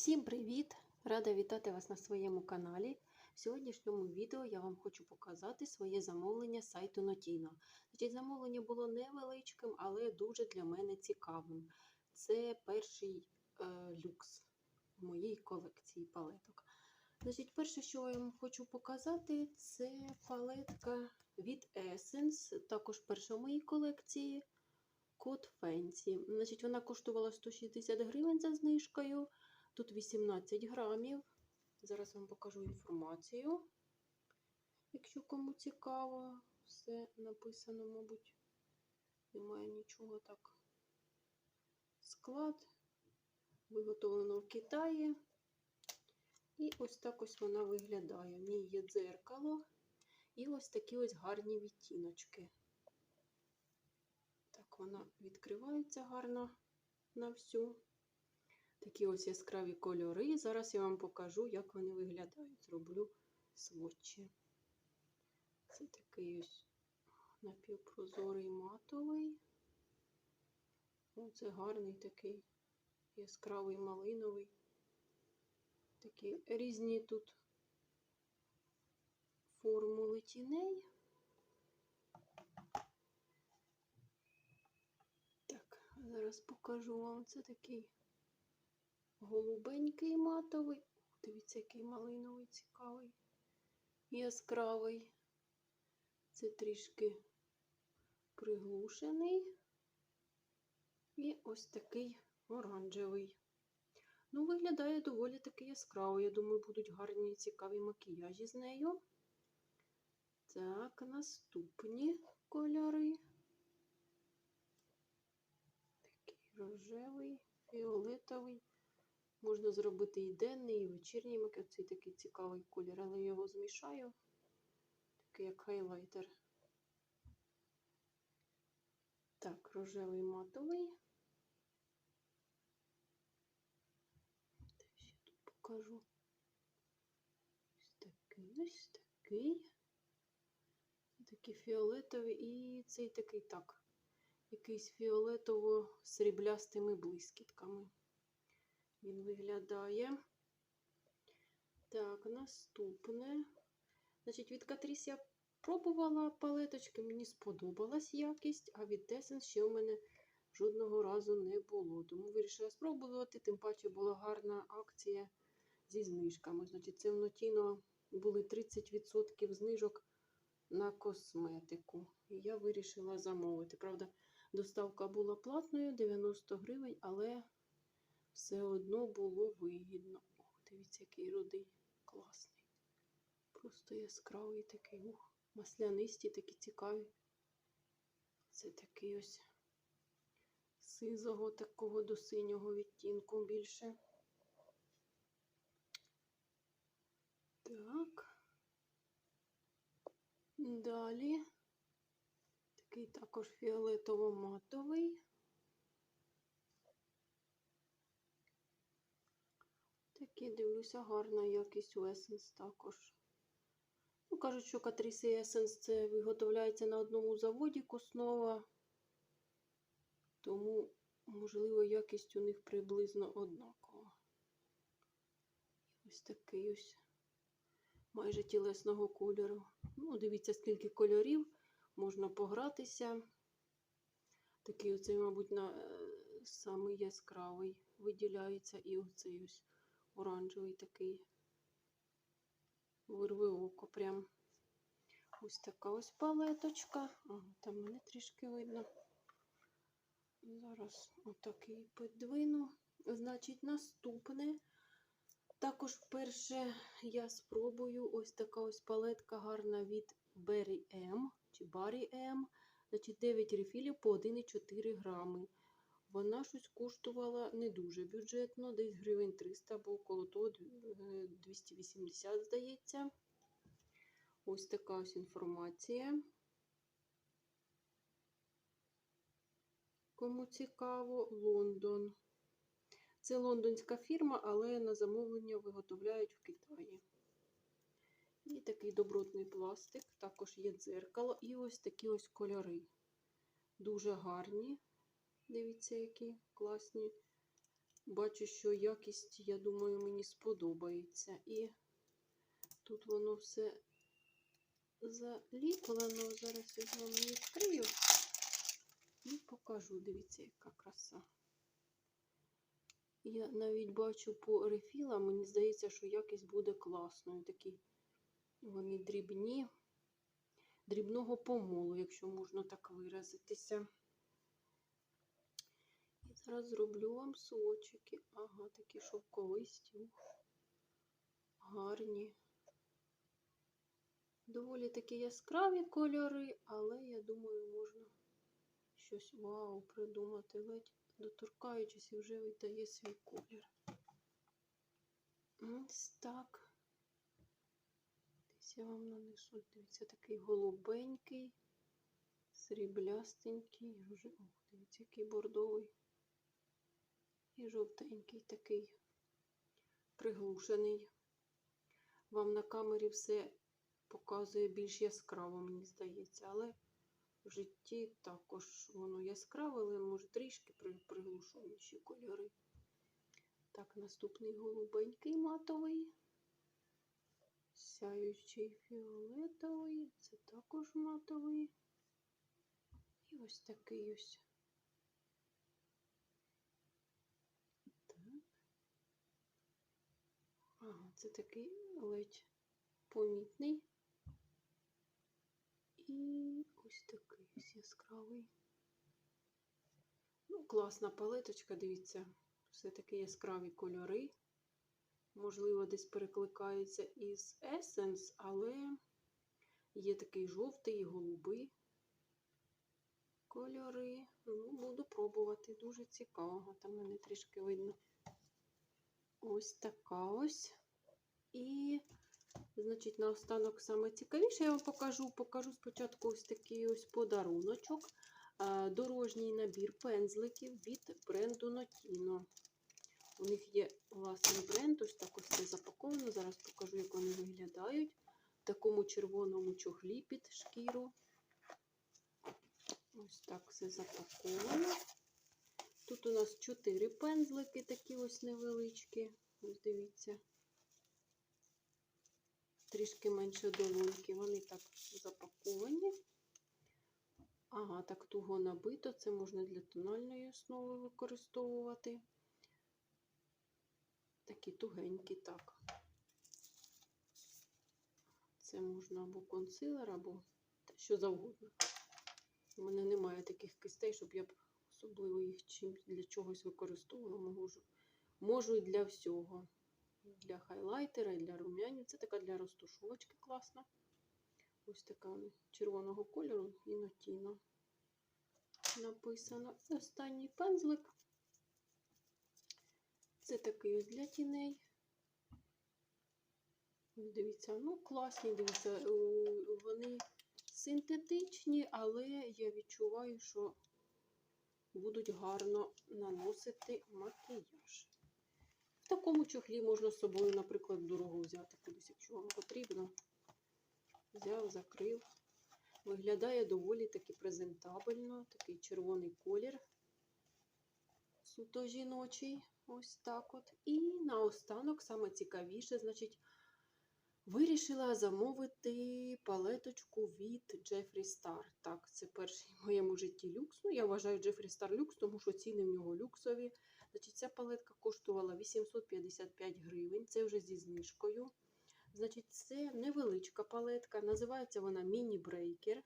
Всім привіт! Рада вітати вас на своєму каналі. В сьогоднішньому відео я вам хочу показати своє замовлення сайту Notino. Значить, замовлення було невеличким, але дуже для мене цікавим. Це перший е, люкс в моїй колекції палеток. Значить, перше, що я вам хочу показати, це палетка від Essence, також перша в моїй колекції Код Fancy. Значить, вона коштувала 160 гривень за знижкою. Тут 18 грамів. Зараз вам покажу інформацію. Якщо кому цікаво, все написано, мабуть, немає нічого так. Склад. Виготовлено в Китаї. І ось так ось вона виглядає. В ній є дзеркало і ось такі ось гарні відтіночки. Так, вона відкривається гарно на всю. Такі ось яскраві кольори. Зараз я вам покажу, як вони виглядають. Зроблю сводчі. Це такий ось напівпрозорий матовий. Оце гарний такий яскравий малиновий. Такі різні тут формули тіней. Так, зараз покажу вам. Це такий голубенький матовий. Дивіться, який малиновий цікавий, яскравий. Це трішки приглушений. І ось такий оранжевий. Ну, виглядає доволі таки яскраво. Я думаю, будуть гарні і цікаві макіяжі з нею. Так, наступні кольори. Такий рожевий, фіолетовий. Можна зробити і денний, і вечірній макет. Цей такий цікавий колір, але я його змішаю. Такий як хайлайтер. Так, рожевий матовий. Ще тут покажу. Ось такий, ось такий. Такий фіолетовий і цей такий так. Якийсь фіолетово-сріблястими блискітками він виглядає. Так, наступне. Значить, від Catrice я пробувала палеточки, мені сподобалась якість, а від Essence ще у мене жодного разу не було. Тому вирішила спробувати, тим паче була гарна акція зі знижками. Значить, це в Notino були 30% знижок на косметику. І я вирішила замовити. Правда, доставка була платною 90 гривень, але все одно було вигідно. О, дивіться, який рудий, класний. Просто яскравий такий, ух, маслянисті, такі цікаві. Це такий ось сизого такого до синього відтінку більше. Так. Далі такий також фіолетово-матовий. Такі, дивлюся, гарна якість у Essence також. Ну, кажуть, що Catrice Essence це виготовляється на одному заводі Коснова. Тому, можливо, якість у них приблизно однакова. Ось такий ось майже тілесного кольору. Ну, дивіться, скільки кольорів можна погратися. Такий оцей, мабуть, на е, самий яскравий виділяється і оцей ось оранжевий такий. Вирви око прям. Ось така ось палеточка. Там мене трішки видно. Зараз отакий подвину. Значить, наступне. Також вперше я спробую ось така ось палетка гарна від Berry M чи Barry M. Значить, 9 рефілів по 1,4 грами. Вона щось коштувала не дуже бюджетно, десь гривень 300 або около того 280, здається. Ось така ось інформація. Кому цікаво, Лондон. Це лондонська фірма, але на замовлення виготовляють в Китаї. І такий добротний пластик, також є дзеркало, і ось такі ось кольори. Дуже гарні. Дивіться, які класні бачу, що якість, я думаю, мені сподобається. І тут воно все заліплено. Зараз я з відкрию і покажу. Дивіться, яка краса. Я навіть бачу по рефілам, мені здається, що якість буде класною. Такі вони дрібні, дрібного помолу, якщо можна так виразитися. Зараз зроблю вам сочики. Ага, такі шовковисті, гарні. Доволі такі яскраві кольори, але я думаю, можна щось вау придумати, ледь доторкаючись і вже видає свій колір. Ось так. Десь я вам нанесу. Дивіться, такий голубенький, сріблястенький. Ох, дивіться, який бордовий. І жовтенький такий приглушений. Вам на камері все показує більш яскраво, мені здається, але в житті також воно яскраве, але може трішки приглушуючі кольори. Так, наступний голубенький матовий, сяючий фіолетовий, це також матовий. І ось такий ось. Ага, це такий ледь помітний. І ось такий ось яскравий. Ну, класна палеточка, дивіться, все-таки яскраві кольори. Можливо, десь перекликається із Essence, але є такий жовтий і голубий кольори. Ну, буду пробувати. Дуже цікаво. Там мене трішки видно. Ось така ось. І Значить, наостанок саме цікавіше, я вам покажу. Покажу спочатку ось такий ось подаруночок. Дорожній набір пензликів від бренду Notino. У них є власний бренд, ось так ось це запаковано. Зараз покажу, як вони виглядають. В такому червоному чохлі під шкіру. Ось так все запаковано. Тут у нас 4 пензлики, такі ось невеличкі. Ось дивіться трішки менше долоньки. Вони так запаковані. Ага, так туго набито. Це можна для тональної основи використовувати. Такі тугенькі, так. Це можна або консилер, або що завгодно. У мене немає таких кистей, щоб я особливо їх чим для чогось використовувала. Можу, можу і для всього для хайлайтера і для рум'янів. Це така для розтушувачки класна. Ось така червоного кольору і нотіно написано. Останній пензлик. Це такий ось для тіней. Дивіться, ну класні, дивіться, вони синтетичні, але я відчуваю, що будуть гарно наносити макіяж такому чохлі можна з собою, наприклад, дорогу взяти кудись, якщо вам потрібно. Взяв, закрив. Виглядає доволі таки презентабельно, такий червоний колір. Суто жіночий, ось так от. І наостанок, саме цікавіше, значить, вирішила замовити палеточку від Jeffree Star. Так, це перший в моєму житті люкс. Ну, я вважаю Jeffree Star люкс, тому що ціни в нього люксові. Значить, Ця палетка коштувала 855 гривень, це вже зі знижкою. Значить, Це невеличка палетка, називається вона міні-брейкер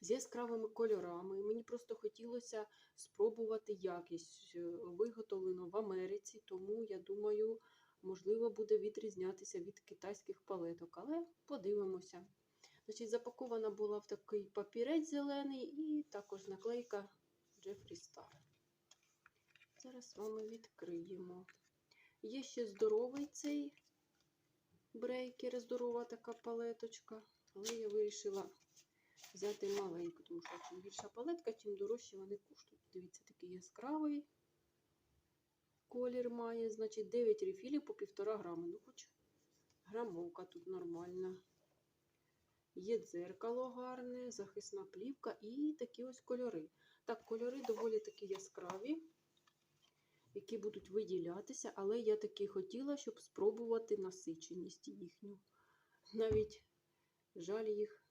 з яскравими кольорами. Мені просто хотілося спробувати якість е, виготовлено в Америці, тому я думаю, можливо, буде відрізнятися від китайських палеток, але подивимося. Значить, Запакована була в такий папірець зелений і також наклейка Jeffree Star. Зараз з вами відкриємо. Є ще здоровий цей брейкер, здорова така палеточка, але я вирішила взяти маленьку, тому що чим більша палетка, тим дорожче вони коштують. Дивіться, такий яскравий колір має, значить 9 рефілів по 1,5 грами. Ну, хоч грамовка тут нормальна. Є дзеркало гарне, захисна плівка і такі ось кольори. Так, кольори доволі такі яскраві. Які будуть виділятися, але я таки хотіла, щоб спробувати насиченість їхню. Навіть жаль їх,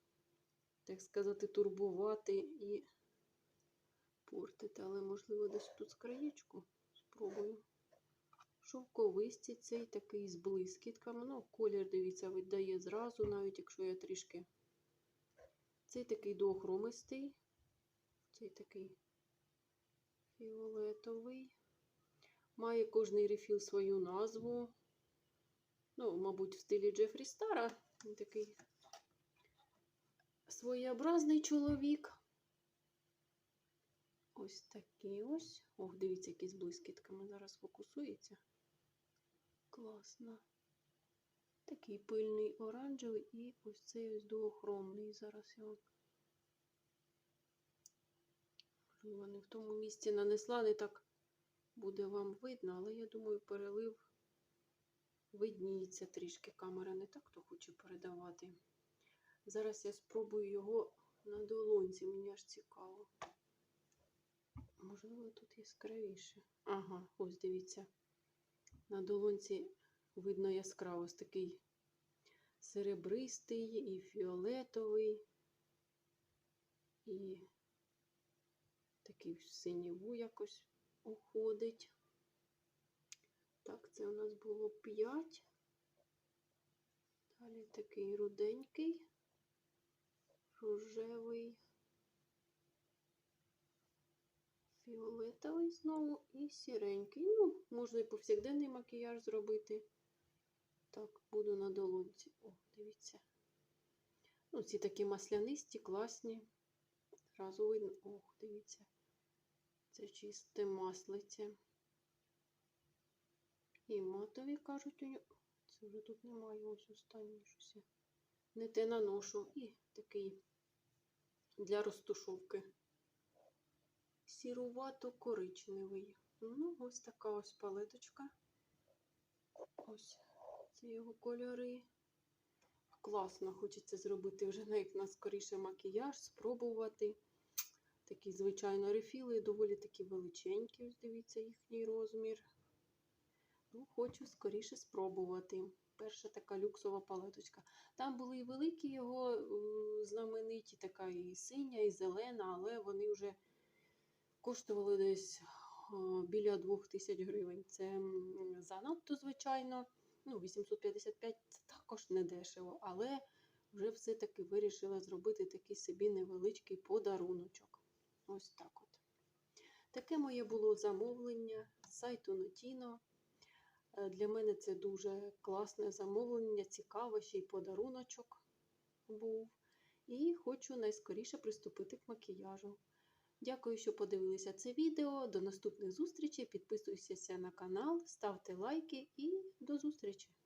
так сказати, турбувати і портити, але можливо десь тут з краєчку спробую. Шовковисті цей такий з блискітками. Ну, колір, дивіться, віддає зразу, навіть якщо я трішки. Цей такий доохромистий, цей такий фіолетовий. Має кожний рефіл свою назву. Ну, мабуть, в стилі Джефрі Стара. Він такий своєобразний чоловік. Ось такий ось. Ох, дивіться, який з блискітками зараз фокусується. Класно. Такий пильний оранжевий і ось цей ось дуохромний. Зараз. Можливо, не в тому місці нанесла, не так буде вам видно, але я думаю, перелив видніється трішки. Камера не так то хоче передавати. Зараз я спробую його на долонці, мені аж цікаво. Можливо, тут яскравіше. Ага, ось дивіться. На долонці видно яскраво ось такий серебристий і фіолетовий, і такий синіву якось уходить. Так, це у нас було 5. Далі такий руденький, рожевий, фіолетовий знову і сіренький. Ну, можна і повсякденний макіяж зробити. Так, буду на долонці. О, дивіться. Ну, ці такі маслянисті, класні. Зразу видно. Ох, дивіться. Це чисте маслице. І матові кажуть, у нього. Це вже тут немає, ось останнє щось. Не те наношу. І такий для розтушовки. Сірувато-коричневий. Ну, ось така ось палеточка. Ось це його кольори. Класно, хочеться зробити вже як на скоріше макіяж, спробувати. Такі, звичайно, рефіли, доволі такі величенькі, ось дивіться їхній розмір. Ну, хочу скоріше спробувати. Перша така люксова палеточка. Там були і великі його е, знамениті, така і синя, і зелена, але вони вже коштували десь о, біля 2000 гривень. Це занадто, звичайно. Ну, 855 це також не дешево, але вже все-таки вирішила зробити такий собі невеличкий подаруночок. Ось так от. Таке моє було замовлення з сайту Notino. Е, Для мене це дуже класне замовлення, цікаве, ще й подаруночок був. І хочу найскоріше приступити к макіяжу. Дякую, що подивилися це відео. До наступних зустрічей. Підписуйтеся на канал, ставте лайки і до зустрічі!